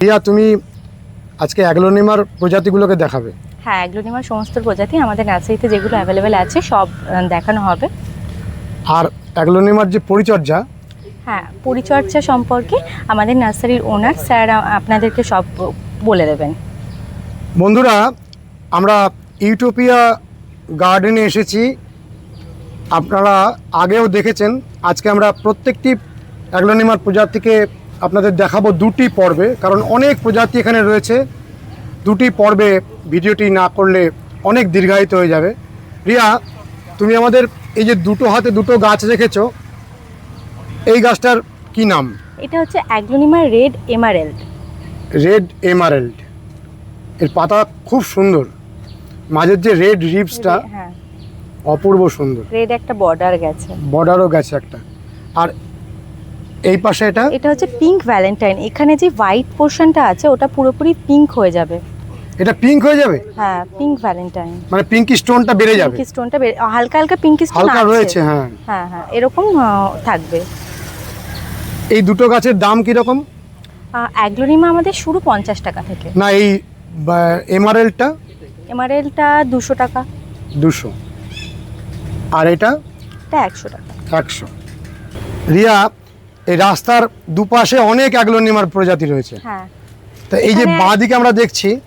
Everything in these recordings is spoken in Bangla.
রিয়া তুমি আজকে অ্যাগ্লোনিমার প্রজাতিগুলোকে দেখাবে। হ্যাঁ অ্যাগ্লোনিমার সমস্ত প্রজাতি আমাদের নার্সারিতে যেগুলো অ্যাভেলেবেল আছে সব দেখানো হবে। আর অ্যাগ্লোনিমার যে পরিচর্যা হ্যাঁ পরিচর্যা সম্পর্কে আমাদের নার্সারির ওনার স্যার আপনাদেরকে সব বলে দেবেন। বন্ধুরা আমরা ইউটোপিয়া গার্ডেনে এসেছি। আপনারা আগেও দেখেছেন আজকে আমরা প্রত্যেকটি অ্যাগ্লোনিমার প্রজাতিকে আপনাদের দেখাবো দুটি পর্বে কারণ অনেক প্রজাতি এখানে রয়েছে। দুটি পর্বে ভিডিওটি না করলে অনেক দীর্ঘায়িত হয়ে যাবে। রিয়া তুমি আমাদের এই যে দুটো হাতে দুটো গাছ রেখেছো এই গাছটার কি নাম? এটা হচ্ছে অ্যাগ্লোনিমার রেড এমারেল্ড। Red emerald. এর পাতা খুব সুন্দর। মাঝের যে রেড রিপসটা হ্যাঁ। অপূর্ব সুন্দর। রেড একটা বর্ডার গেছে। বর্ডারও গেছে একটা। আর এই পাশে এটা? এটা হচ্ছে পিঙ্ক ভ্যালেন্টাইন এখানে যে হোয়াইট পোর্শনটা আছে ওটা পুরোপুরি পিঙ্ক হয়ে যাবে। এটা পিঙ্ক হয়ে যাবে? হ্যাঁ পিঙ্ক ভ্যালেন্টাইন মানে পিঙ্কি স্টোনটা বেড়ে যাবে? পিঙ্কি স্টোনটা হালকা হালকা পিঙ্কি স্টোন হালকা রয়েছে হ্যাঁ। হ্যাঁ হ্যাঁ এরকম থাকবে। এই দুটো গাছের দাম কীরকম? অ্যাগ্লোনিমা আমাদের শুরু পঞ্চাশ টাকা থেকে। না এই এমারেলটা এমারেলটা দুশো টাকা। দুশো। আর এটা? এটা একশো টাকা। একশো। রিয়া এই রাস্তার দুপাশে অনেক অ্যাগ্লোনিমার প্রজাতি রয়েছে। হ্যাঁ। তা এই যে এখানে- বাঁ দিকে আমরা দেখছি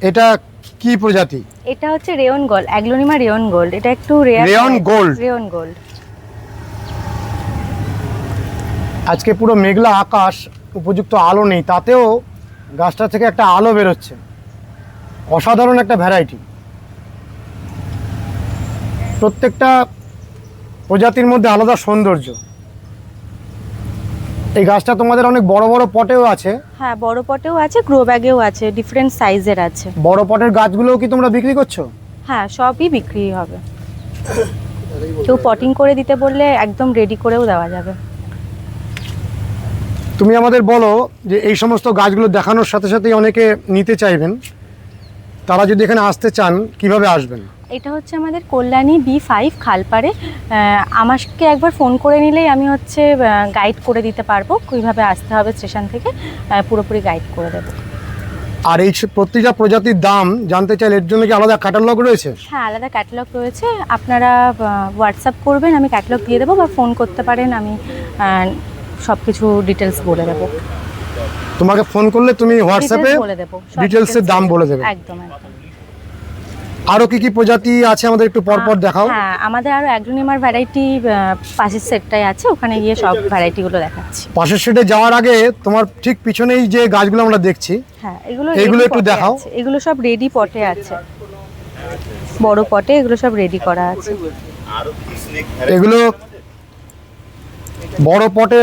এটা কি প্রজাতি? এটা হচ্ছে rayon gold aglaonema rayon gold. এটা একটু Rayon gold? Rayon gold. আজকে পুরো মেঘলা আকাশ উপযুক্ত আলো নেই তাতেও গাছটা থেকে একটা আলো বেরোচ্ছে। অসাধারণ একটা ভ্যারাইটি প্রত্যেকটা প্রজাতির মধ্যে আলাদা সৌন্দর্য। এই গাছটা তোমাদের অনেক বড় বড় পটেও আছে। হ্যাঁ বড় পটেও আছে গ্রো ব্যাগেও আছে ডিফারেন্ট সাইজের আছে। বড় পটের গাছগুলোও কি তোমরা বিক্রি করছ? হ্যাঁ সবই বিক্রি হবে। কেউ পটিং করে দিতে বললে একদম রেডি করেও দেওয়া যাবে। তুমি আমাদের বলো যে এই সমস্ত গাছগুলো দেখানোর সাথে সাথেই অনেকে নিতে চাইবেন। তারা যদি এখানে আসতে চান কীভাবে আসবেন? এটা হচ্ছে আমাদের কল্যাণী বি ফাইভ খালপাড়ে। আমাকে একবার ফোন করে নিলেই আমি হচ্ছে গাইড করে দিতে পারব কীভাবে আসতে হবে স্টেশন থেকে। পুরোপুরি গাইড করে দেবো। আর এই প্রতিটা প্রজাতির দাম জানতে চাইলে এর জন্য কি আলাদা ক্যাটালগ রয়েছে? হ্যাঁ আলাদা ক্যাটালগ রয়েছে। আপনারা হোয়াটসঅ্যাপ করবেন আমি ক্যাটালগ দিয়ে দেবো বা ফোন করতে পারেন আমি সব কিছু ডিটেলস বলে দেবো। তোমাকে ফোন করলে তুমি হোয়াটসঅ্যাপে details দাম বলে দেবে। একদম একদম। আরও কি কি প্রজাতি আছে আমাদের একটু পরপর দেখাও? হ্যাঁ আমাদের আরও অ্যাগ্রোনিমার ভ্যারাইটি পাশের সেটটাই আছে ওখানে গিয়ে সব ভ্যারাইটিগুলো দেখাচ্ছি। পাশের সেটে যাওয়ার আগে তোমার ঠিক পিছনেই যে গাছগুলো আমরা দেখছি হ্যাঁ এগুলো এগুলো একটু দেখাও। এগুলো সব রেডি পটে আছে। বড় পটে এগুলো সব রেডি করা আছে। এগুলো বড় পটে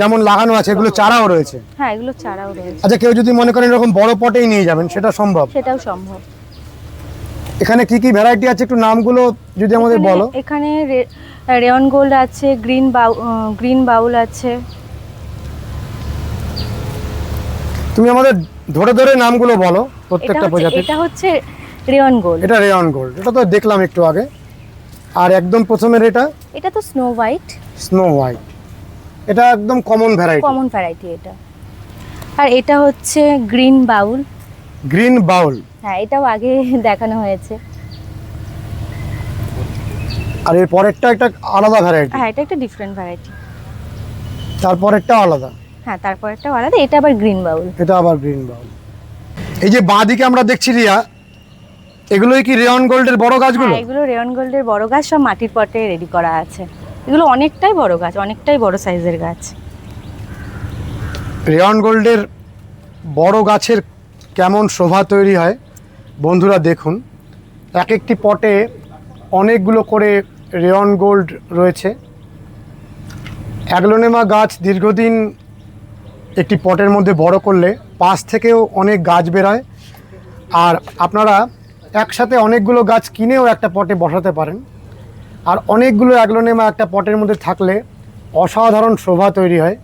যেমন লাগানো আছে এগুলো চারাও রয়েছে। হ্যাঁ এগুলো চারাও রয়েছে। আচ্ছা কেউ যদি মনে করেন এরকম বড় পটেই নিয়ে যাবেন সেটা সম্ভব? সেটাও সম্ভব। এখানে কি কি ভ্যারাইটি আছে? একটু নামগুলো যদি আমাদের বলো। এখানে রেয়ন গোল্ড আছে গ্রিন বাউ গ্রিন বাউল আছে। তুমি আমাদের ধরে ধরে নামগুলো বলো প্রত্যেকটা প্রজাতির। এটা হচ্ছে রেয়ন গোল্ড এটা রেয়ন গোল্ড এটা তো দেখলাম একটু আগে। আর একদম প্রথমের এটা? এটা তো স্নো হোয়াইট স্নো হোয়াইট এটা একদম কমন ভ্যারাইটি কমন ভ্যারাইটি এটা। আর এটা হচ্ছে গ্রিন বাউল গ্রিন বাউল হ্যাঁ এটাও আগে দেখানো হয়েছে। আর এর পরেরটা একটা আলাদা ভ্যারাইটি হ্যাঁ এটা একটা ডিফারেন্ট ভ্যারাইটি তারপরেরটা আলাদা। হ্যাঁ তারপর একটা আলাদা এটা আবার গ্রিন বাউল। এটা আবার গ্রিন বাউল। এই যে বাঁ দিকে আমরা দেখছি রিয়া এগুলোই কি রেয়ন গোল্ডের বড় গাছগুলো? হ্যাঁ এগুলো রেয়ন গোল্ডের বড় গাছ সব মাটির পটে রেডি করা আছে। এগুলো অনেকটাই বড় গাছ অনেকটাই বড় সাইজের গাছ। রেয়ন গোল্ডের বড় গাছের কেমন শোভা তৈরি হয়? বন্ধুরা দেখুন এক একটি পটে অনেকগুলো করে রেয়ন গোল্ড রয়েছে। অ্যাগলোনেমা গাছ দীর্ঘদিন একটি পটের মধ্যে বড় করলে পাশ থেকেও অনেক গাছ বেরোয়। আর আপনারা একসাথে অনেকগুলো গাছ কিনেও একটা পটে বসাতে পারেন। আর অনেকগুলো অ্যাগলোনেমা একটা পটের মধ্যে থাকলে অসাধারণ শোভা তৈরি হয়।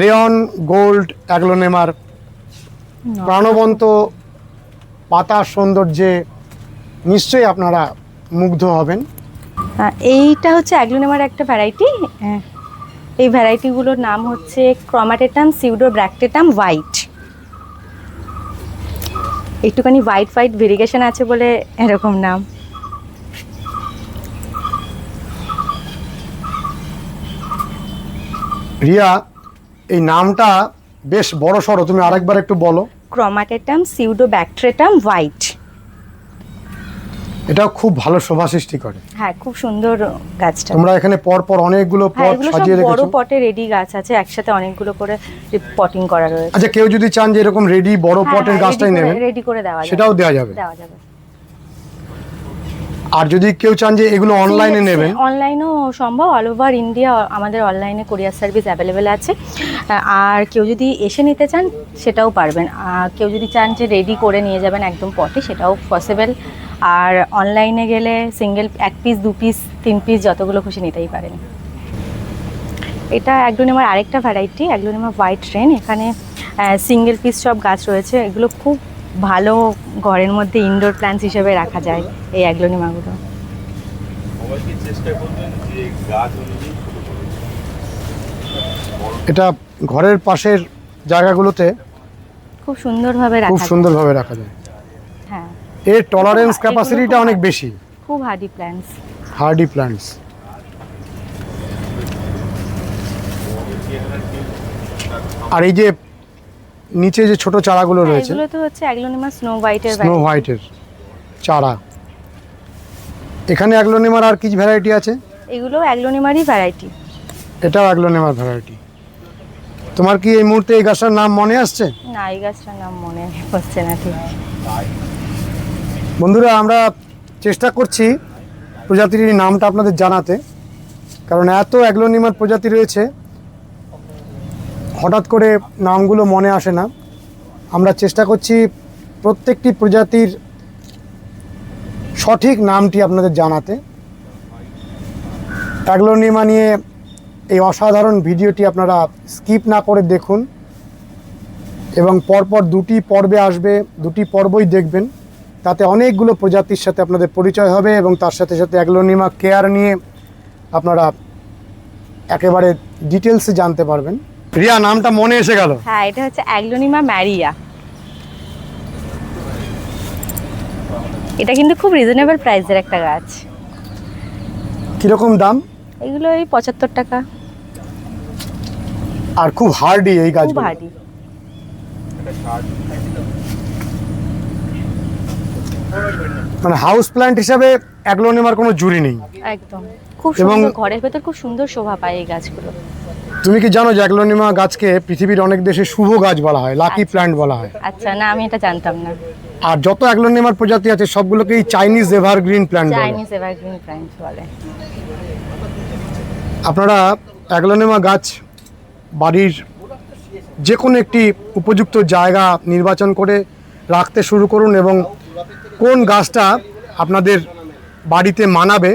রেয়ন গোল্ড অ্যাগলোনেমার প্রাণবন্ত পাতার সৌন্দর্যে নিশ্চয়ই আপনারা মুগ্ধ হবেন। হ্যাঁ, এইটা হচ্ছে অ্যাগ্লোনেমার একটা ভ্যারাইটি এই ভ্যারাইটিগুলোর নাম হচ্ছে ক্রমাটেটাম সিউডো ব্র্যাকটেটাম হোয়াইট একটুখানি হোয়াইট হোয়াইট ভেরিগেশন আছে বলে এরকম নাম। রিয়া এই নামটা বেশ বড় সড়ো তুমি আরেকবার একটু বলো। ক্রমাটেটাম সিউডো ব্যাকট্রেটাম হোয়াইট। এটা খুব ভালো শোভা সৃষ্টি করে। হ্যাঁ খুব সুন্দর গাছটা। তোমরা এখানে পর পর অনেকগুলো হ্যাঁ পট সাজিয়ে রেখেছো? বড় পটে রেডি গাছ আছে একসাথে অনেকগুলো করে পটিং করা রয়েছে। আচ্ছা কেউ যদি চান যে এরকম রেডি বড় পটের গাছটাই নেবেন রেডি করে দেওয়া যাবে সেটাও দেওয়া যাবে। দেওয়া যাবে। আর যদি কেউ চান যে এগুলো অনলাইনে নেবেন? অনলাইনেও সম্ভব। অল ওভার ইন্ডিয়া আমাদের অনলাইনে কোরিয়ার সার্ভিস অ্যাভেলেবেল আছে। আর কেউ যদি এসে নিতে চান সেটাও পারবেন। আর কেউ যদি চান যে রেডি করে নিয়ে যাবেন একদম পটে সেটাও পসিবল আর অনলাইনে গেলে সিঙ্গেল এক পিস দু পিস তিন পিস যতগুলো খুশি নিতেই পারেন। এটা অ্যাগ্লোনিমার আরেকটা ভ্যারাইটি অ্যাগ্লোনিমা হোয়াইট ট্রেন এখানে সিঙ্গেল পিস সব গাছ রয়েছে। এগুলো খুব ভালো ঘরের মধ্যে ইনডোর প্ল্যান্টস হিসেবে রাখা যায় এই অ্যাগ্লোনিমাগুলো এটা ঘরের পাশের জায়গাগুলোতে খুব সুন্দরভাবে রাখা খুব সুন্দরভাবে রাখা যায়। হ্যাঁ। এর টলারেন্স ক্যাপাসিটিটা অনেক বেশি। খুব হার্ডি প্ল্যান্টস হার্ডি প্ল্যান্টস আর এই যে নিচে যে ছোট চারাগুলো রয়েছে এগুলো তো হচ্ছে অ্যাগ্লোনিমা স্নো হোয়াইটের স্নো হোয়াইটের চারা। এখানে অ্যাগ্লোনিমার আর কি ভ্যারাইটি আছে? এগুলো অ্যাগ্লোনিমারই ভ্যারাইটি এটাও অ্যাগ্লোনিমার ভ্যারাইটি তোমার কি এই মুহূর্তে এই গাছটার নাম মনে আসছে? না এই গাছটার নাম মনে হচ্ছে না ঠিক। বন্ধুরা আমরা চেষ্টা করছি প্রজাতির নামটা আপনাদের জানাতে কারণ এত অ্যাগ্লোনিমার প্রজাতি রয়েছে হঠাৎ করে নামগুলো মনে আসে না। আমরা চেষ্টা করছি প্রত্যেকটি প্রজাতির সঠিক নামটি আপনাদের জানাতে। অ্যাগ্লোনিমা নিয়ে এই অসাধারণ ভিডিওটি আপনারা স্কিপ না করে দেখুন এবং পরপর দুটি পর্বে আসবে, দুটি পর্বই দেখবেন। তাতে অনেকগুলো প্রজাতির সাথে আপনাদের পরিচয় হবে এবং তার সাথে সাথে অ্যাগ্লোনিমা কেয়ার নিয়ে আপনারা একেবারে ডিটেলসে জানতে পারবেন। রিয়া নামটা মনে এসে গেল। হ্যাঁ এটা হচ্ছে অ্যাগ্লোনিমা ম্যারিয়া। এটা কিন্তু খুব রিজনেবল প্রাইসের একটা গাছ। কীরকম দাম? এগুলো এই পঁচাত্তর টাকা। আর খুব হার্ডি এই গাছ খুব হার্ডি মানে হাউস প্ল্যান্ট হিসাবে অ্যাগ্লোনিমার কোনো জুড়ি নেই। একদম। খুব সুন্দর ঘরের ভেতর খুব সুন্দর শোভা পায় এই গাছগুলো। তুমি কি জানো যে গাছকে পৃথিবীর অনেক দেশে শুভ গাছ বলা হয় লাকি প্ল্যান্ট বলা হয়? আচ্ছা না আমি এটা জানতাম না। আর যত অ্যাগ্লোনিমার প্রজাতি আছে সবগুলোকেই চাইনিজ এভারগ্রিন প্ল্যান্ট বলে। চাইনিজ এভারগ্রিন প্ল্যান্টস বলে। আপনারা অ্যাগ্লোনেমা গাছ বাড়ির যে কোনো একটি উপযুক্ত জায়গা নির্বাচন করে রাখতে শুরু করুন এবং কোন গাছটা আপনাদের বাড়িতে মানাবে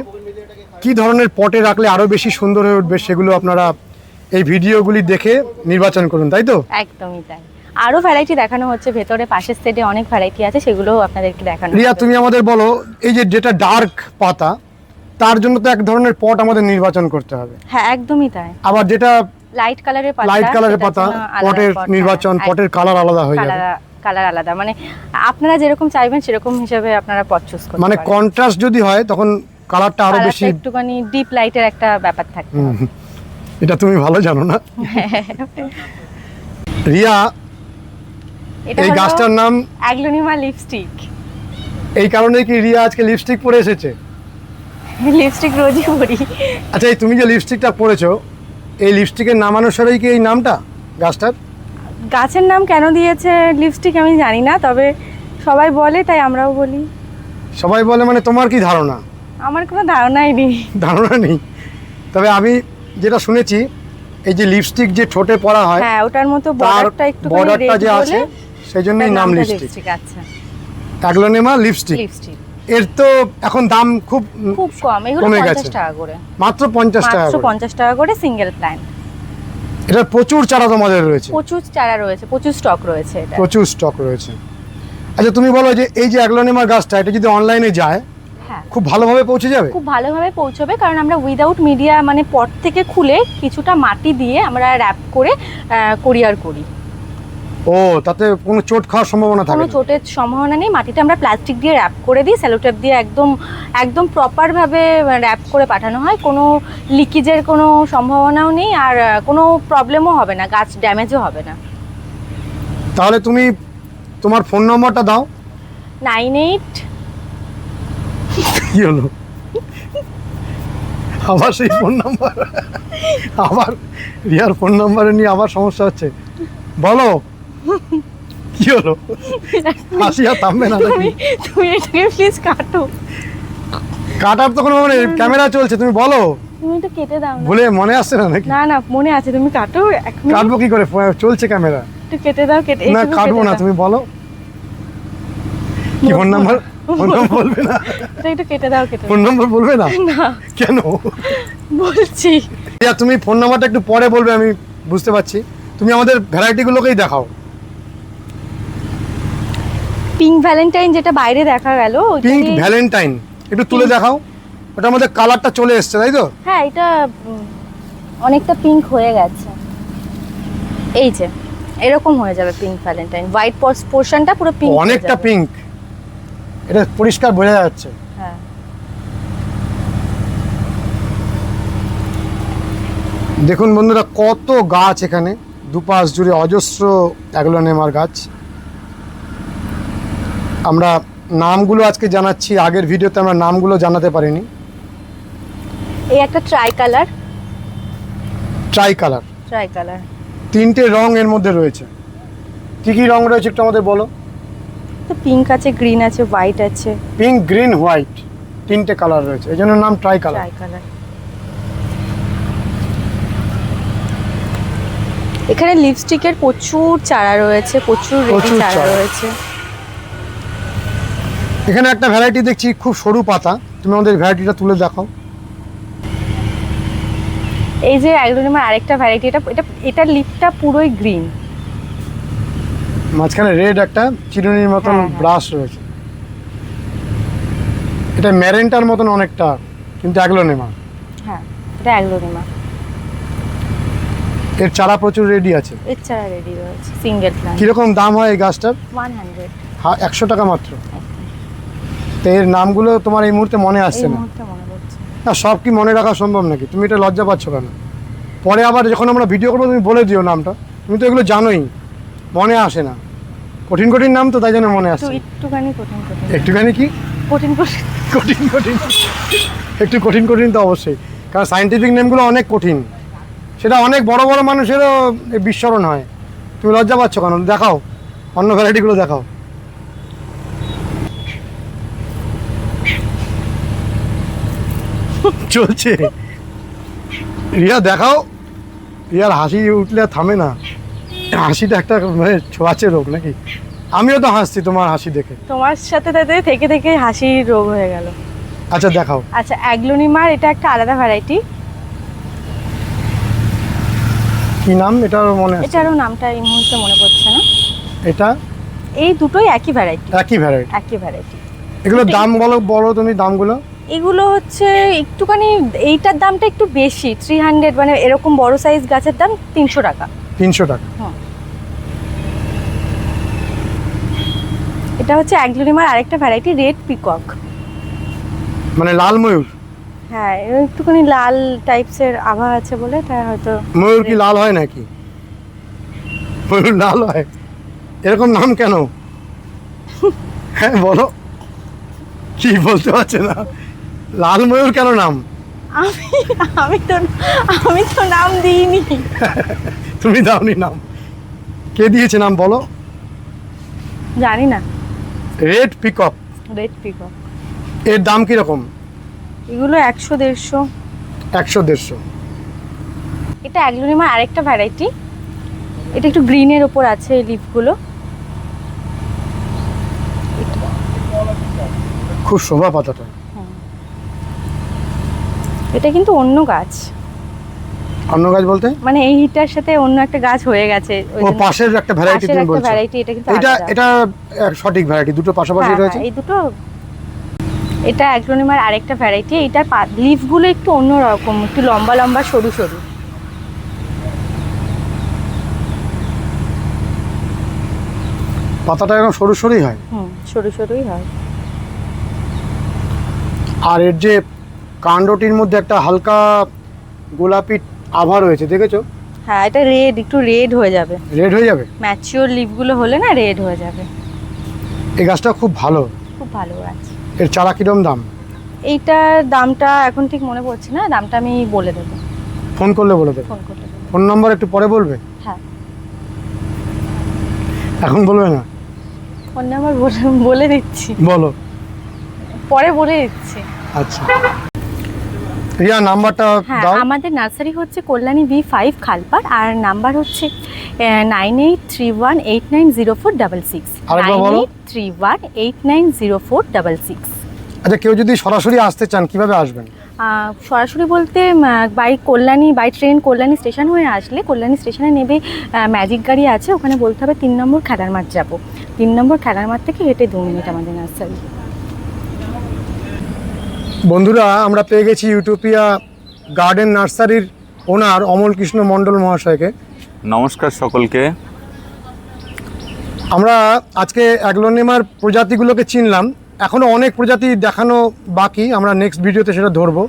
কি ধরনের পটে রাখলে আরও বেশি সুন্দর হয়ে উঠবে সেগুলো আপনারা এই ভিডিওগুলি দেখে নির্বাচন করুন তাই তো? একদমই তাই। আরও ভ্যারাইটি দেখানো হচ্ছে ভেতরে পাশের সাইডে অনেক ভ্যারাইটি আছে সেগুলোও আপনাদেরকে দেখানো রিয়া তুমি আমাদের বলো এই যে যেটা ডার্ক পাতা তার জন্য তো এক ধরনের পট আমাদের নির্বাচন করতে হবে। হ্যাঁ একদমই তাই। আবার যেটা লাইট কালারের পাতা লাইট কালারের পাতা পটের নির্বাচন পটের কালার আলাদা হয়ে যাবে। কালার আলাদা। মানে আপনারা যেরকম চাইবেন সেরকম হিসেবে আপনারা পট চুজ করতে মানে কন্ট্রাস্ট যদি হয় তখন কালারটা আরও বেশি একটুখানি ডিপ লাইটের একটা ব্যাপার থাকে এটা তুমি ভালো জানো না। রিয়া এই গাছটার নাম অ্যাগ্লোনিমা লিপস্টিক। এই কারণে কি রিয়া আজকে লিপস্টিক পরে এসেছে? লিপস্টিক রোজই পরি। আচ্ছা এই তুমি যে লিপস্টিকটা পরেছো এই লিপস্টিকের নামানুসারেই কি এই নামটা গাছটার? গাছের নাম কেন দিয়েছে লিপস্টিক আমি জানি না তবে সবাই বলে তাই আমরাও বলি। সবাই বলে মানে তোমার কি ধারণা? আমার কোনো ধারণাই নেই। ধারণা নেই। তবে আমি যেটা শুনেছি এই যে লিপস্টিক যে ঠোঁটে পরা হয় হ্যাঁ ওটার মতো বর্ডারটা একটু বর্ডারটা যে আছে সেই জন্যই নাম লিপস্টিক আচ্ছা। অ্যাগ্লোনেমা লিপস্টিক লিপস্টিক এর তো এখন দাম খুব খুব কম এগুলো কমে পঞ্চাশ গেছে। টাকা করে। মাত্র পঞ্চাশ টাকা মাত্র করে। পঞ্চাশ টাকা করে সিঙ্গেল প্ল্যান এটা প্রচুর চারা তোমাদের রয়েছে। প্রচুর চারা রয়েছে প্রচুর স্টক রয়েছে এটা। প্রচুর স্টক রয়েছে। আচ্ছা তুমি বলো যে এই যে অ্যাগ্লোনিমার গাছটা এটা যদি অনলাইনে যায় হ্যাঁ। খুব ভালোভাবে পৌঁছে যাবে? খুব ভালোভাবে পৌঁছবে কারণ আমরা উইদাউট মিডিয়া মানে পট থেকে খুলে কিছুটা মাটি দিয়ে আমরা র্যাপ করে কোরিয়ার করি। ও তাতে কোনো চোট খাওয়ার সম্ভাবনা থাকে কোনো চোটের সম্ভাবনা নেই মাটিটা আমরা প্লাস্টিক দিয়ে র্যাপ করে দিই স্যালোটেপ দিয়ে একদম একদম প্রপারভাবে র্যাপ করে পাঠানো হয় কোনো লিকেজের কোনো সম্ভাবনাও নেই আর কোনো প্রবলেমও হবে না গাছ ড্যামেজও হবে না। তাহলে তুমি তোমার ফোন নম্বরটা দাও। নাইন এইট কি হলো? আবার সেই ফোন নাম্বার আবার রিয়ার ফোন নাম্বারে নিয়ে আবার সমস্যা হচ্ছে? বলো। কি হলো? হাসি আর থামবে না তুমি তুমি এটাকে প্লিজ কাটো। কাটার তখন মানে ক্যামেরা চলছে তুমি বলো। তুমি তো কেটে দাও বলে মনে আসছে না নাকি? না না মনে আছে। তুমি কাটো এক কাটবো কি করে? চলছে ক্যামেরা একটু কেটে দাও কেটে না কাটবো না তুমি বলো। কি ফোন নাম্বার? ফোন নাম্বার বলবে না। এটা একটু কেটে দাও কেটে ফোন নাম্বার বলবে না। না। কেন? বলছি। রিয়া তুমি ফোন নাম্বারটা একটু পরে বলবে আমি বুঝতে পারছি। তুমি আমাদের ভ্যারাইটিগুলোকেই দেখাও। পিঙ্ক ভ্যালেন্টাইন যেটা বাইরে দেখা গেল পিঙ্ক ভ্যালেন্টাইন একটু তুলে দেখাও। ওটা আমাদের কালারটা চলে এসছে তাই তো? হ্যাঁ এটা অনেকটা পিঙ্ক হয়ে গেছে। এই যে এরকম হয়ে যাবে পিঙ্ক ভ্যালেন্টাইন হোয়াইট পোর্শনটা পুরো পিঙ্ক অনেকটা পিঙ্ক এটা পরিষ্কার বোঝা যাচ্ছে। হ্যাঁ। দেখুন বন্ধুরা কত গাছ এখানে। দুপাশ জুড়ে অজস্র অ্যাগ্লোনেমার গাছ। আমরা নামগুলো আজকে জানাচ্ছি আগের ভিডিওতে আমরা নামগুলো জানাতে পারিনি। এই একটা tricolour tricolour tricolour তিনটে রং এর মধ্যে রয়েছে। কী কী রং রয়েছে একটু আমাদের বলো। তো পিঙ্ক আছে গ্রিন আছে হোয়াইট আছে। পিঙ্ক গ্রিন হোয়াইট তিনটে কালার রয়েছে। এই জন্য নাম ট্রাই কালার ট্রাই কালার এখানে লিপস্টিকের প্রচুর চারা রয়েছে প্রচুর রেডি চারা। রয়েছে। এখানে একটা ভ্যারাইটি দেখছি খুব সরু পাতা। তুমি আমাদের ভ্যারাইটিটা তুলে দেখাও। এই যে অ্যাগ্লোনিমার আরেকটা ভ্যারাইটি এটা এটা এটার লিপটা পুরোই গ্রিন মাঝখানে রেড একটা চিরুনির মতন হ্যাঁ, হ্যাঁ। ব্রাশ রয়েছে। এটা ম্যারেন্টার মতন অনেকটা কিন্তু অ্যাগ্লোনেমা। হ্যাঁ এটা অ্যাগ্লোনিমা। এর চারা প্রচুর রেডি আছে। এর চারা রেডি রয়েছে সিঙ্গেল প্ল্যান্ট কীরকম দাম হয় এই গাছটার? ওয়ান হান্ড্রেড হা একশো টাকা মাত্র। তো এর নামগুলো তোমার এই মুহূর্তে মনে আসছে না। মনে না সব কি মনে রাখা সম্ভব নাকি? তুমি এটা লজ্জা পাচ্ছ কেন? পরে আবার যখন আমরা ভিডিও করব তুমি বলে দিও নামটা। তুমি তো এগুলো জানোই। মনে আসে না। কঠিন কঠিন নাম তো তাই জন্য মনে আসছে। একটুখানি কঠিন কঠিন। একটুখানি কি? কঠিন কঠিন। কঠিন কঠিন। একটু কঠিন কঠিন তো অবশ্যই। কারণ সাইন্টিফিক নেমগুলো অনেক কঠিন। সেটা অনেক বড় বড় মানুষেরও বিস্মরণ হয়। তুমি লজ্জা পাচ্ছ কেন? দেখাও। অন্য ভ্যারাইটিগুলো দেখাও। চলছে। রিয়া দেখাও। রিয়ার হাসি উঠলে আর থামে না। হাসিটা একটা মানে ছোঁয়াচে রোগ নাকি? আমিও তো হাসছি তোমার হাসি দেখে। তোমার সাথে সাথে থেকে থেকে হাসির রোগ হয়ে গেল। আচ্ছা দেখাও। আচ্ছা অ্যাগ্লোনিমার এটা একটা আলাদা ভ্যারাইটি কি নাম? এটা মনে আছে? এটারও নামটা এই মুহূর্তে মনে পড়ছে না। এটা? এই দুটোই একই ভ্যারাইটি একই ভ্যারাইটি একই ভ্যারাইটি এগুলোর দাম বলো বলো তুমি দামগুলো। এগুলো হচ্ছে একটুখানি এইটার দামটা একটু বেশি থ্রি হান্ড্রেড মানে এরকম বড় সাইজ গাছের দাম তিনশো টাকা। তিনশো টাকা। এটা হচ্ছে অ্যাগ্লোনিমার আরেকটা ভ্যারাইটি রেড পিকক মানে লাল ময়ূর? হ্যাঁ একটুখানি লাল টাইপসের আভা আছে বলে তাই হয়তো ময়ূর কি লাল হয় নাকি? ময়ূর লাল হয়। এরকম নাম কেন? হ্যাঁ বলো। কি বলতে পারছে না? লাল ময়ূর কেন নাম? আমি আমি তো আমি তো নাম দিইনি। তুমি দাওনি নাম। কে দিয়েছে নাম বলো? জানি না রেড পিকপ রেড পিকক। এর দাম কীরকম? এগুলো একশো দেড়শো। একশো দেড়শো। এটা অ্যাগ্লোনিমার আরেকটা ভ্যারাইটি এটা একটু গ্রিনের ওপর আছে এই লিফগুলো খুব শোভা পাতাটা। এটা কিন্তু অন্য গাছ। অন্য গাছ বলতে? মানে এই হিটার সাথে অন্য একটা গাছ হয়ে গেছে ও পাশের একটা ভ্যারাইটি তুমি বলছো। ভ্যারাইটি এটা কিন্তু এটা এটা সঠিক ভ্যারাইটি দুটো পাশাপাশি হ্যাঁ, রয়েছে? হ্যাঁ, এই দুটো। এটা অ্যাগ্রোনিমার আরেকটা ভ্যারাইটি এটার লিফগুলো একটু অন্য রকম একটু লম্বা লম্বা সরু সরু। পাতাটা এরকম সরু সরুই হয়? হুম সরু সরুই হয়। আর এর যে কাণ্ডটির মধ্যে একটা হালকা গোলাপি আভা রয়েছে দেখেছ? হ্যাঁ এটা রেড একটু রেড হয়ে যাবে। রেড হয়ে যাবে? ম্যাচিওর লিফগুলো হলে না রেড হয়ে যাবে। এই গাছটা খুব ভালো। খুব ভালো আছে এর চারা কিরম দাম? এইটার দামটা এখন ঠিক মনে পড়ছে না দামটা আমি বলে দেবো। ফোন করলে বলে দেবে। ফোন করলে। ফোন নম্বর একটু পরে বলবে? হ্যাঁ। এখন বলবে না? ফোন নাম্বার বলে দিচ্ছি। বলো। পরে বলে দিচ্ছি। আচ্ছা। রিয়া নাম্বারটা হ্যাঁ দাও। আমাদের নার্সারি হচ্ছে কল্যাণী বি ফাইভ খালপার আর নাম্বার হচ্ছে nine eight three one eight nine zero four double six. Nine eight three one eight nine zero four double six. আচ্ছা কেউ যদি সরাসরি আসতে চান কীভাবে আসবেন? সরাসরি বলতে by Kalyani by train Kalyani station হয়ে আসলে কল্যাণী স্টেশনে নেবে ম্যাজিক গাড়ি আছে। ওখানে বলতে হবে তিন নম্বর খেলার মাঠ যাব। তিন নম্বর খেলার মাঠ থেকে হেঁটে দু মিনিট আমাদের নার্সারি। বন্ধুরা আমরা পেয়ে গেছি ইউটোপিয়া গার্ডেন নার্সারির ওনার অমল কৃষ্ণ মণ্ডল মহাশয়কে। নমস্কার সকলকে। আমরা আজকে অ্যাগ্লোনিমার প্রজাতিগুলোকে চিনলাম। এখনও অনেক প্রজাতি দেখানো বাকি আমরা নেক্সট ভিডিওতে সেটা ধরবো।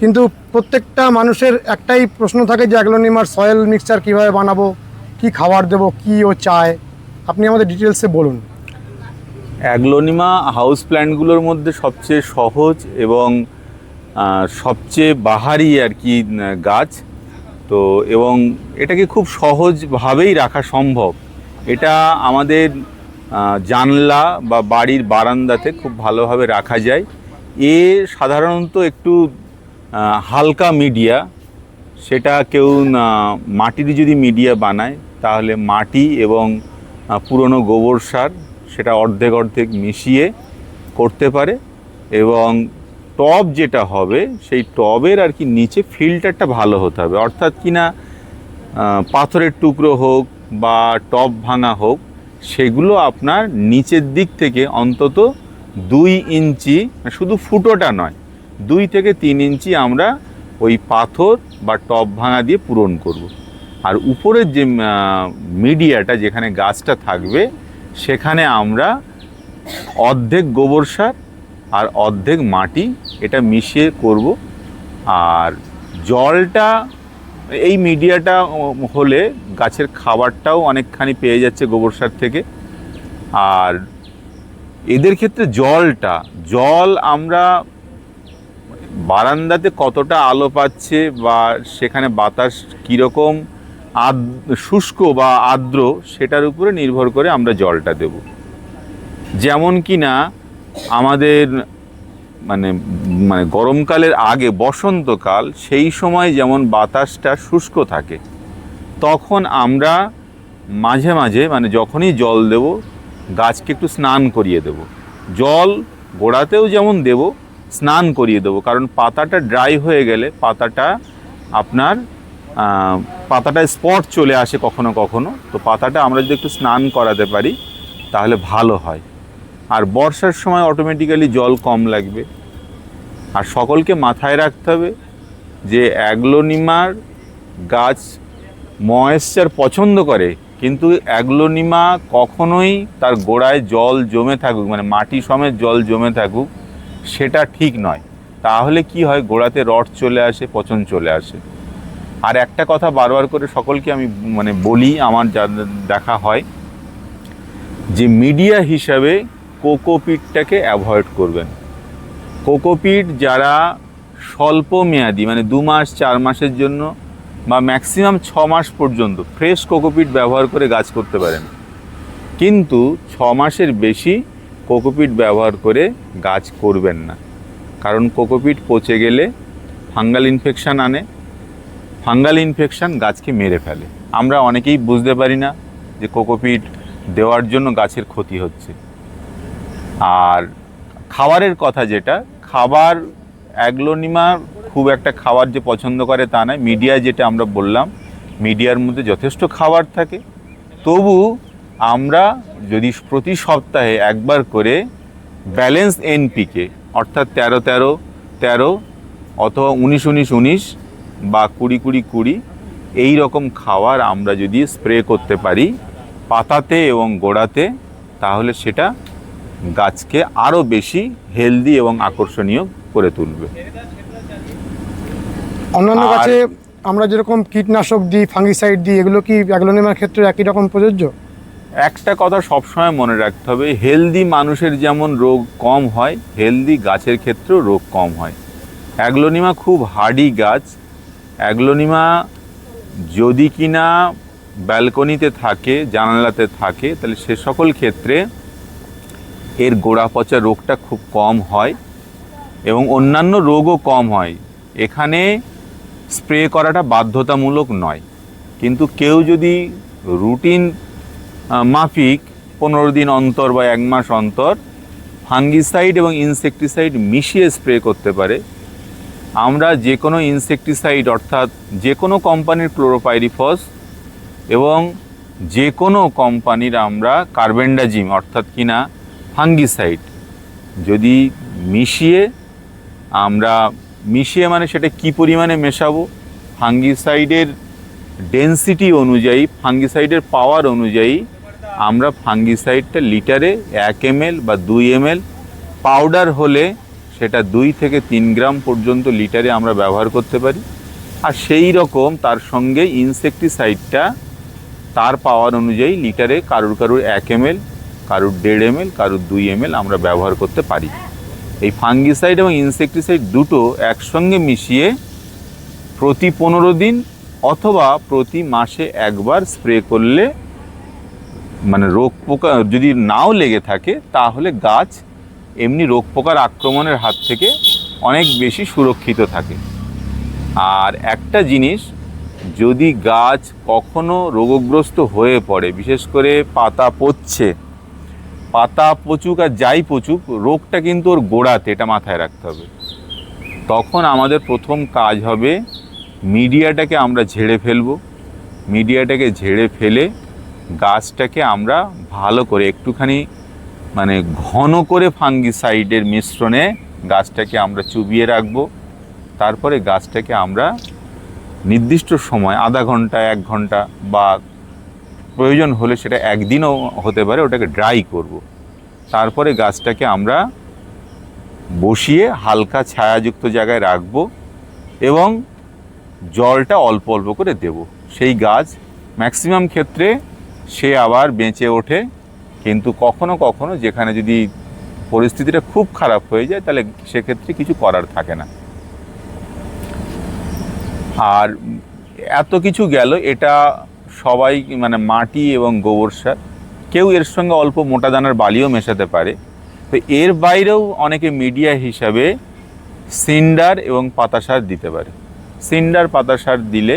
কিন্তু প্রত্যেকটা মানুষের একটাই প্রশ্ন থাকে যে অ্যাগ্লোনিমার সয়েল মিক্সচার কীভাবে বানাবো কি খাবার দেবো কি ও চায়। আপনি আমাদের ডিটেলসে বলুন। অ্যাগ্লোনিমা হাউস প্ল্যান্টগুলোর মধ্যে সবচেয়ে সহজ এবং সবচেয়ে বাহারি আর কি গাছ। তো, এবং এটাকে খুব সহজভাবেই রাখা সম্ভব। এটা আমাদের জানলা বা বাড়ির বারান্দাতে খুব ভালোভাবে রাখা যায়। এ সাধারণত একটু হালকা মিডিয়া। সেটা কেউ মাটির যদি মিডিয়া বানায়, তাহলে মাটি এবং পুরনো গোবর সার সেটা অর্ধেক অর্ধেক মিশিয়ে করতে পারে এবং টব যেটা হবে, সেই টবের আর কি নিচে ফিল্টারটা ভালো হতে হবে অর্থাৎ কি না পাথরের টুকরো হোক বা টব ভাঙা হোক, সেগুলো আপনার নিচের দিক থেকে অন্তত দুই ইঞ্চি, শুধু ফুটোটা নয়, দুই থেকে তিন ইঞ্চি আমরা ওই পাথর বা টব ভাঙা দিয়ে পূরণ করব। আর উপরের যে মিডিয়াটা যেখানে গাছটা থাকবে সেখানে আমরা অর্ধেক গোবর সার আর অর্ধেক মাটি এটা মিশিয়ে করব। আর জলটা, এই মিডিয়াটা হলে গাছের খাবারটাও অনেকখানি পেয়ে যাচ্ছে গোবর সার থেকে। আর এদের ক্ষেত্রে জলটা, জল আমরা বারান্দাতে কতটা আলো পাচ্ছে বা সেখানে বাতাস কীরকম শুষ্ক বা আর্দ্র, সেটার উপরে নির্ভর করে আমরা জলটা দেব। যেমন কি না, আমাদের মানে মানে গরমকালের আগে বসন্তকাল, সেই সময় যেমন বাতাসটা শুষ্ক থাকে, তখন আমরা মাঝে মাঝে মানে যখনই জল দেব, গাছকে একটু স্নান করিয়ে দেব। জল গোড়াতেও যেমন দেব, স্নান করিয়ে দেবো, কারণ পাতাটা ড্রাই হয়ে গেলে পাতাটা আপনার পাতাটায় স্পট চলে আসে কখনো কখনো। তো পাতাটা আমরা যদি একটু স্নান করাতে পারি, তাহলে ভালো হয়। আর বর্ষার সময় অটোমেটিক্যালি জল কম লাগবে। আর সকলকে মাথায় রাখতে হবে যে অ্যাগ্লোনিমার গাছ ময়েশ্চার পছন্দ করে, কিন্তু অ্যাগ্লোনিমা কখনোই তার গোড়ায় জল জমে থাকুক মানে মাটি সমেত জল জমে থাকুক, সেটা ঠিক নয়। তাহলে কি হয়, গোড়াতে রড চলে আসে, পচন চলে আসে। আর একটা কথা বারবার করে সকলকে আমি মানে বলি, আমার যা দেখা হয়, যে মিডিয়া হিসাবে কোকোপিটটাকে অ্যাভয়েড করবেন। কোকোপিট যারা স্বল্প মেয়াদি মানে দু মাস, চার মাসের জন্য বা ম্যাক্সিমাম ছ মাস পর্যন্ত ফ্রেশ কোকোপিট ব্যবহার করে গাছ করতে পারেন। কিন্তু ছ মাসের বেশি কোকোপিট ব্যবহার করে গাছ করবেন না। কারণ কোকোপিট পচে গেলে ফাঙ্গাল ইনফেকশান আনে ফাঙ্গাল ইনফেকশান গাছকে মেরে ফেলে। আমরা অনেকেই বুঝতে পারি না যে কোকোপিট দেওয়ার জন্য গাছের ক্ষতি হচ্ছে। আর খাবারের কথা যেটা, খাবার অ্যাগ্লোনিমা খুব একটা খাবার যে পছন্দ করে তা নয়। মিডিয়া যেটা আমরা বললাম, মিডিয়ার মধ্যে যথেষ্ট খাবার থাকে। তবু আমরা যদি প্রতি সপ্তাহে একবার করে ব্যালেন্স এনপিকে, অর্থাৎ তেরো তেরো তেরো অথবা উনিশ উনিশ উনিশ বা কুড়ি কুড়ি কুড়ি এই রকম খাবার আমরা যদি স্প্রে করতে পারি পাতাতে এবং গোড়াতে তাহলে সেটা গাছকে আরও বেশি হেলদি এবং আকর্ষণীয় করে তুলবে। অন্যান্য গাছে আমরা যেরকম কীটনাশক দিই ফাঙ্গিসাইড দিই এগুলো কি অ্যাগ্লোনিমার ক্ষেত্রে একই রকম প্রযোজ্য? একটা কথা সবসময় মনে রাখতে হবে হেলদি মানুষের যেমন রোগ কম হয় হেলদি গাছের ক্ষেত্রেও রোগ কম হয়। অ্যাগ্লোনিমা খুব হার্ডি গাছ অ্যাগ্লোনিমা যদি কিনা ব্যালকনিতে থাকে, জানালাতে থাকে, তাহলে সে সকল ক্ষেত্রে এর গোড়া পচা রোগটা খুব কম হয় এবং অন্যান্য রোগও কম হয়। এখানে স্প্রে করাটা বাধ্যতামূলক নয়। কিন্তু কেউ যদি রুটিন মাফিক পনেরো দিন অন্তর বা এক মাস অন্তর, ফাঙ্গিসাইড এবং ইনসেকটিসাইড মিশিয়ে স্প্রে করতে পারে আমরা যে কোনো ইনসেকটিসাইড অর্থাৎ যে কোনো কোম্পানির ক্লোরোপাইরিফস এবং যে কোনো কোম্পানির আমরা কার্বেন্ডাজিম অর্থাৎ কিনা ফাঙ্গিসাইড যদি মিশিয়ে আমরা, মিশিয়ে মানে সেটা কি পরিমাণে মেশাবো? ফাঙ্গিসাইডের ডেনসিটি অনুযায়ী ফাঙ্গিসাইডের পাওয়ার অনুযায়ী আমরা ফাঙ্গিসাইডটা লিটারে এক এমএল বা দুই এমএল পাউডার হলে সেটা দুই থেকে তিন গ্রাম পর্যন্ত লিটারে আমরা ব্যবহার করতে পারি। আর সেই রকম তার সঙ্গে ইনসেকটিসাইডটা তার পাওয়ার অনুযায়ী লিটারে কারুর কারুর এক এম এল কারুর দেড় এমএল, কারুর দুই এমএল আমরা ব্যবহার করতে পারি। এই ফাঙ্গিসাইড এবং ইনসেকটিসাইড দুটো একসঙ্গে মিশিয়ে প্রতি পনেরো দিন অথবা প্রতি মাসে একবার স্প্রে করলে মানে রোগ পোকা যদি নাও লেগে থাকে, তাহলে গাছ এমনি রোগ পোকার আক্রমণের হাত থেকে অনেক বেশি সুরক্ষিত থাকে। আর একটা জিনিস, যদি গাছ কখনো রোগগ্রস্ত হয়ে পড়ে, বিশেষ করে পাতা পচছে, পাতা পচুক আর যাই পচুক, রোগটা কিন্তু ওর গোড়াতে, এটা মাথায় রাখতে হবে। তখন আমাদের প্রথম কাজ হবে, মিডিয়াটাকে আমরা ঝেড়ে ফেলব। মিডিয়াটাকে ঝেড়ে ফেলে গাছটাকে আমরা ভালো করে একটুখানি মানে ঘন করে ফাঙ্গিসাইডের মিশ্রণে গাছটাকে আমরা চুবিয়ে রাখব। তারপরে গাছটাকে আমরা নির্দিষ্ট সময়, আধা ঘণ্টা, এক ঘণ্টা বা প্রয়োজন হলে সেটা একদিনও হতে পারে, ওটাকে ড্রাই করব। তারপরে গাছটাকে আমরা বসিয়ে হালকা ছায়াযুক্ত জায়গায় রাখব এবং জলটা অল্প অল্প করে দেব। সেই গাছ ম্যাক্সিমাম ক্ষেত্রে সে আবার বেঁচে ওঠে। কিন্তু কখনো কখনো যেখানে যদি পরিস্থিতিটা খুব খারাপ হয়ে যায়, তাহলে সেক্ষেত্রে কিছু করার থাকে না। আর এত কিছু গেল, এটা সবাই মানে মাটি এবং গোবর সার, কেউ এর সঙ্গে অল্প মোটা দানার বালিও মেশাতে পারে। তো এর বাইরেও অনেকে মিডিয়া হিসাবে সিন্ডার এবং পাতা সার দিতে পারে। সিন্ডার, পাতা সার দিলে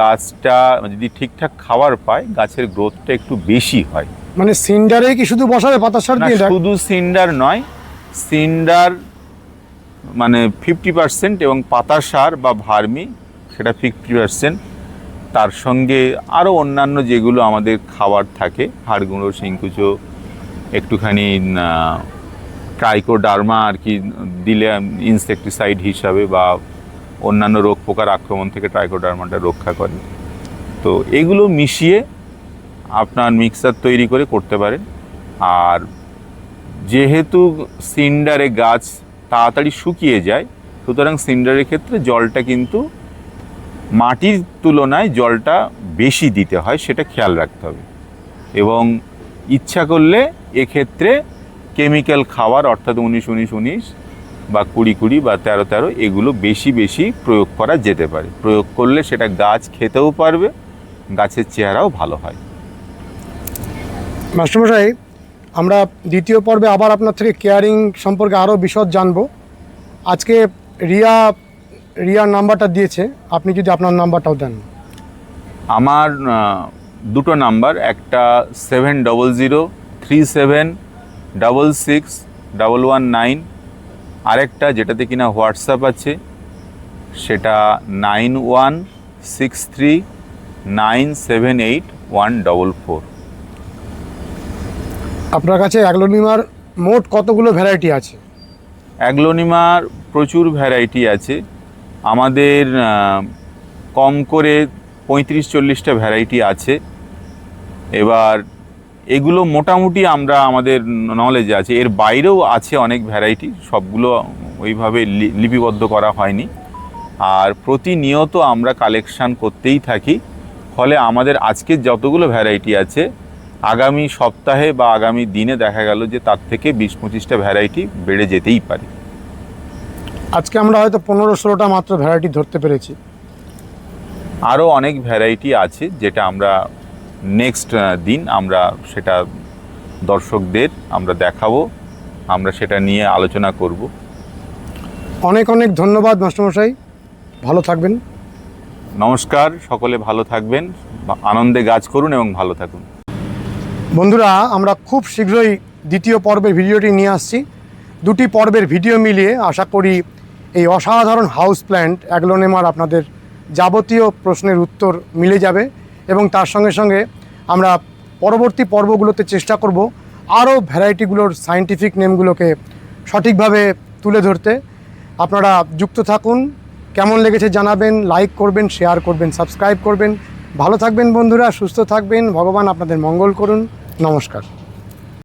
গাছটা যদি ঠিকঠাক খাবার পায়, গাছের গ্রোথটা একটু বেশি হয়। মানে সিন্ডারে কি শুধু বসাবে পাতা সার না দিয়ে? শুধু সিন্ডার নয় সিন্ডার মানে ফিফটি পার্সেন্ট এবং পাতা সার বা ভার্মি সেটা ফিফটি পার্সেন্ট তার সঙ্গে আরও অন্যান্য যেগুলো আমাদের খাবার থাকে হাড় গুঁড়ো শিংকুচো একটুখানি ট্রাইকোডার্মা আর কি দিলে ইনসেকটিসাইড হিসাবে বা অন্যান্য রোগ পোকার আক্রমণ থেকে ট্রাইকোডার্মাটা রক্ষা করে তো এগুলো মিশিয়ে আপনার মিক্সার তৈরি করে করতে পারেন। আর যেহেতু সিন্ডারে গাছ তাড়াতাড়ি শুকিয়ে যায়, সুতরাং সিন্ডারের ক্ষেত্রে জলটা কিন্তু মাটির তুলনায় জলটা বেশি দিতে হয়, সেটা খেয়াল রাখতে হবে। এবং ইচ্ছা করলে এক্ষেত্রে কেমিক্যাল খাবার অর্থাৎ উনিশ উনিশ উনিশ বা কুড়ি কুড়ি বা তেরো তেরো, এগুলো বেশি বেশি প্রয়োগ করা যেতে পারে। প্রয়োগ করলে সেটা গাছ খেতেও পারবে, গাছের চেহারাও ভালো হয়। মাস্টারমশাই, আমরা দ্বিতীয় পর্বে আবার আপনার থেকে কেয়ারিং সম্পর্কে আরও বিশদ জানব। আজকে রিয়া, রিয়ার নাম্বারটা দিয়েছে, আপনি যদি আপনার নাম্বারটাও দেন। আমার দুটো নাম্বার, একটা seven double zero three seven double six double one nine, আরেকটা যেটাতে কিনা হোয়াটসঅ্যাপ আছে, সেটা nine one six three nine seven eight one double four. আপনার কাছে অ্যাগ্লোনিমার মোট কতগুলো ভ্যারাইটি আছে? অ্যাগ্লোনিমার প্রচুর ভ্যারাইটি আছে। আমাদের কম করে পঁয়ত্রিশ চল্লিশটা ভ্যারাইটি আছে। এবার এগুলো মোটামুটি আমরা আমাদের নলেজে আছে। এর বাইরেও আছে অনেক ভ্যারাইটি সবগুলো ওইভাবে লিপিবদ্ধ করা হয়নি। আর প্রতিনিয়ত আমরা কালেকশান করতেই থাকি। ফলে আমাদের আজকের যতগুলো ভ্যারাইটি আছে আগামী সপ্তাহে বা আগামী দিনে দেখা গেল যে তার থেকে বিশ পঁচিশটা ভ্যারাইটি বেড়ে যেতেই পারে। আজকে আমরা হয়তো পনেরো ষোলোটা মাত্র ভ্যারাইটি ধরতে পেরেছি। আরও অনেক ভ্যারাইটি আছে যেটা আমরা নেক্সট দিন আমরা সেটা দর্শকদের আমরা দেখাবো আমরা সেটা নিয়ে আলোচনা করব। অনেক অনেক ধন্যবাদ মাস্টারমশাই। ভালো থাকবেন। নমস্কার সকলে ভালো থাকবেন। আনন্দে গাছ করুন এবং ভালো থাকুন। বন্ধুরা, আমরা খুব শীঘ্রই দ্বিতীয় পর্বের ভিডিওটি নিয়ে আসছি। দুটি পর্বের ভিডিও মিলিয়ে আশা করি এই অসাধারণ হাউস প্ল্যান্ট অ্যাগ্লোনেমার আপনাদের যাবতীয় প্রশ্নের উত্তর মিলে যাবে এবং তার সঙ্গে সঙ্গে আমরা পরবর্তী পর্বগুলোতে চেষ্টা করব আরও ভ্যারাইটিগুলোর সায়েন্টিফিক নেমগুলোকে সঠিকভাবে তুলে ধরতে। আপনারা যুক্ত থাকুন, কেমন লেগেছে জানাবেন লাইক করবেন শেয়ার করবেন সাবস্ক্রাইব করবেন। ভালো থাকবেন বন্ধুরা, সুস্থ থাকবেন, ভগবান আপনাদের মঙ্গল করুন। নমস্কার।